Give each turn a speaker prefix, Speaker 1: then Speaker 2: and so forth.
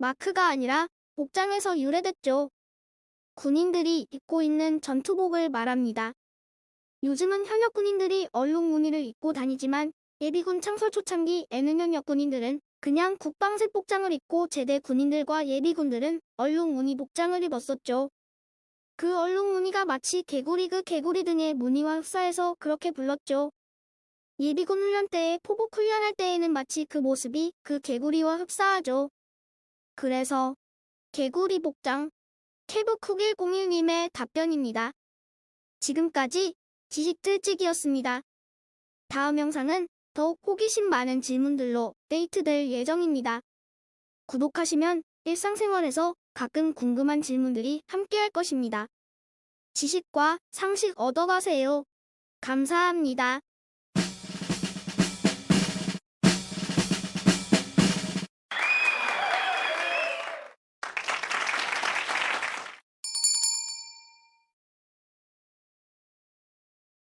Speaker 1: 마크가 아니라 복장에서 유래됐죠. 군인들이 입고 있는 전투복을 말합니다. 요즘은 현역 군인들이 얼룩 무늬를 입고 다니지만 예비군 창설 초창기에는 현역 군인들은 그냥 국방색 복장을 입고 제대 군인들과 예비군들은 얼룩 무늬 복장을 입었었죠. 그 얼룩 무늬가 마치 개구리 그 개구리 등의 무늬와 흡사해서 그렇게 불렀죠. 예비군 훈련 때에 포복 훈련할 때에는 마치 그 모습이 그 개구리와 흡사하죠. 그래서 개구리 복장 캐브9101님의 답변입니다. 지금까지 지식틀찍이었습니다. 다음 영상은 더욱 호기심 많은 질문들로 데이트될 예정입니다. 구독하시면 일상생활에서 가끔 궁금한 질문들이 함께할 것입니다. 지식과 상식 얻어가세요. 감사합니다.